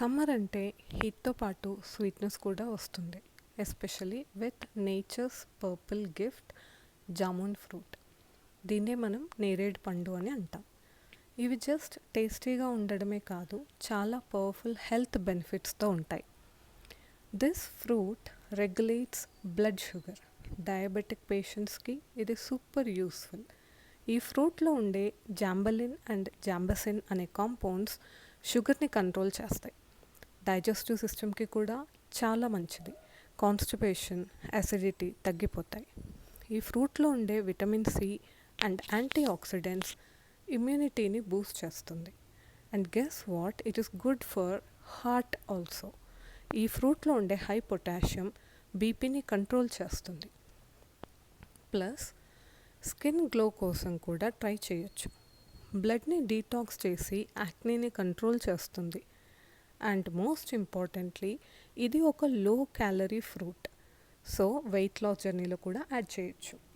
Summer అంటే హీట్తో పాటు sweetness కూడా వస్తుంది. Especially with nature's purple gift jamun fruit. దీన్నే మనం నేరేడు పండు అని అంటాం. ఇవి జస్ట్ టేస్టీగా ఉండడమే కాదు చాలా పవర్ఫుల్ హెల్త్ బెనిఫిట్స్తో ఉంటాయి. This fruit regulates blood sugar. Diabetic పేషెంట్స్కి ఇది సూపర్ యూస్ఫుల్. ఈ ఫ్రూట్లో ఉండే జాంబలిన్ అండ్ జాంబసిన్ అనే కాంపౌండ్స్ షుగర్ని కంట్రోల్ చేస్తాయి. డైజెస్టివ్ సిస్టమ్కి కూడా చాలా మంచిది. కాన్స్టిపేషన్ అసిడిటీ తగ్గిపోతాయి. ఈ ఫ్రూట్లో ఉండే vitamin C and antioxidants ఇమ్యూనిటీని బూస్ట్ చేస్తుంది. And guess what it is good for heart also ఈ ఫ్రూట్లో ఉండే హై పొటాషియం బీపీని కంట్రోల్ చేస్తుంది. ప్లస్ స్కిన్ గ్లో కోసం కూడా ట్రై చేయొచ్చు. బ్లడ్ని డీటాక్స్ చేసి యాక్నీని కంట్రోల్ చేస్తుంది. అండ్ మోస్ట్ ఇంపార్టెంట్లీ ఇది ఒక low calorie fruit so weight loss జర్నీలో కూడా యాడ్ చేయొచ్చు.